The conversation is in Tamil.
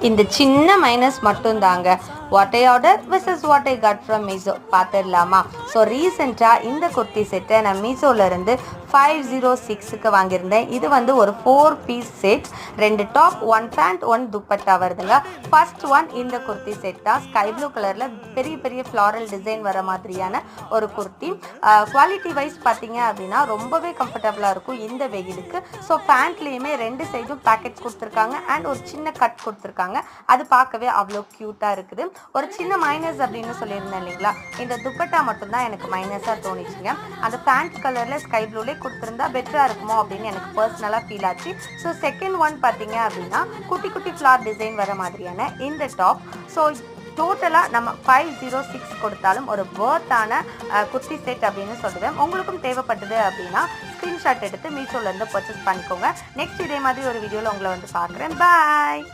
இந்த சின்ன மைனஸ் மட்டும் தாங்க what I ordered versus what I got from Meesho பார்த்துடலாமா? ஸோ ரீசெண்டாக இந்த குர்த்தி செட்டை நான் மீசோலேருந்து ஃபைவ் ஜீரோ சிக்ஸுக்கு வாங்கியிருந்தேன். இது வந்து ஒரு ஃபோர் பீஸ் செட் ரெண்டு top one pant one dupatta வருதுங்க. ஃபர்ஸ்ட் ஒன் இந்த குர்த்தி செட் தான். ஸ்கை ப்ளூ கலரில் பெரிய பெரிய ஃப்ளாரல் டிசைன் வர மாதிரியான ஒரு குர்த்தி. குவாலிட்டி வைஸ் பார்த்தீங்க அப்படின்னா ரொம்பவே கம்ஃபர்டபுளாக இருக்கும் இந்த வெயிலுக்கு. ஸோ பேண்ட்லேயுமே ரெண்டு சைடும் பேக்கெட் கொடுத்துருக்காங்க. அண்ட் ஒரு சின்ன கட் கொடுத்துருக்காங்க. அது பார்க்கவே அவ்வளோ க்யூட்டாக இருக்குது. ஒரு சின்ன மைனஸ் அப்படின்னு சொல்லியிருந்தேன் இல்லைங்களா? இந்த துப்பட்டா மட்டும்தான் எனக்கு மைனஸாக தோணிச்சுங்க. அந்த பேண்ட் கலரில் ஸ்கை ப்ளூலே கொடுத்துருந்தா பெட்டராக இருக்குமோ அப்படின்னு எனக்கு பர்சனலாக ஃபீல் ஆச்சு. ஸோ செகண்ட் ஒன் பார்த்தீங்க அப்படின்னா குட்டி குட்டி ஃப்ளார் டிசைன் வர மாதிரியான இந்த டாப் ஸோ டோட்டலாக நம்ம ஃபைவ் ஜீரோ சிக்ஸ் கொடுத்தாலும் ஒரு பேர்த்தான குர்த்தி செட் அப்படின்னு சொல்லுவேன். உங்களுக்கும் தேவைப்பட்டது அப்படின்னா ஸ்க்ரீன்ஷாட் எடுத்து மீஷோலேருந்து பர்ச்சேஸ் பண்ணிக்கோங்க. நெக்ஸ்ட் இதே மாதிரி ஒரு வீடியோவில் உங்களை வந்து பார்க்குறேன். பாய்